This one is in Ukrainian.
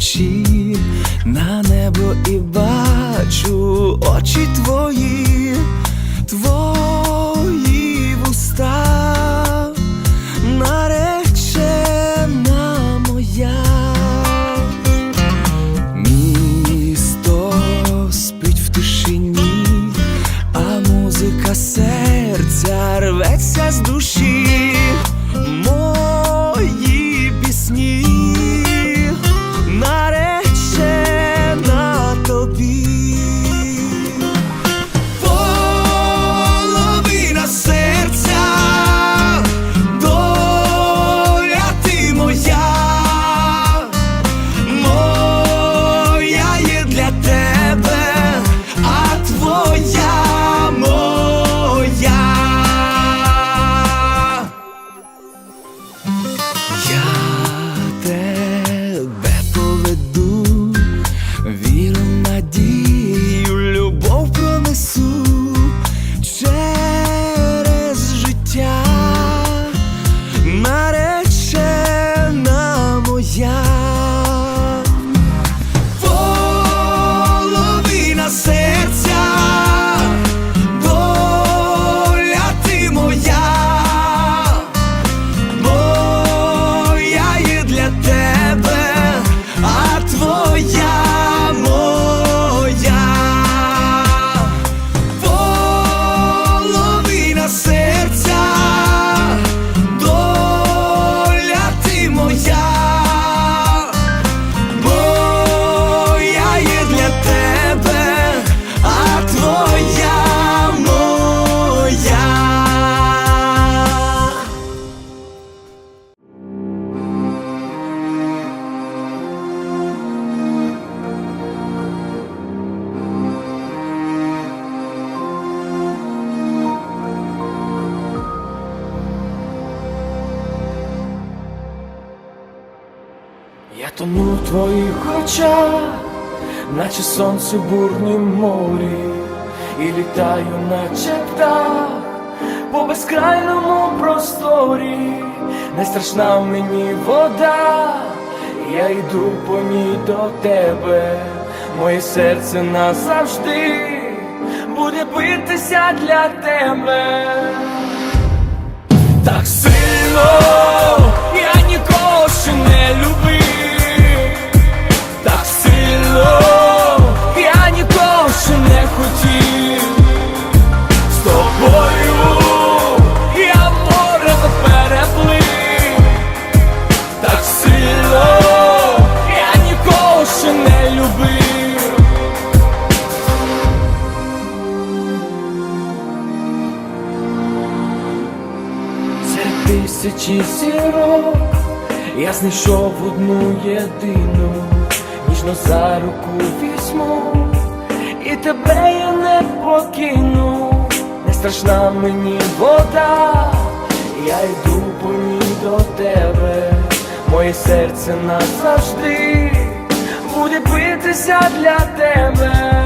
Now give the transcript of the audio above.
очі на небо і бачу очі. Тону в твоїх очах, наче сонце в бурнім морі, і літаю, наче птах, по безкрайному просторі, не страшна мені вода, я йду по ній до тебе, моє серце назавжди буде битися для тебе. Тисячі зірок. Я знайшов одну єдину, ніжно за руку візьму, і тебе я не покину, не страшна мені вода, я йду по ній до тебе, моє серце назавжди буде битися для тебе.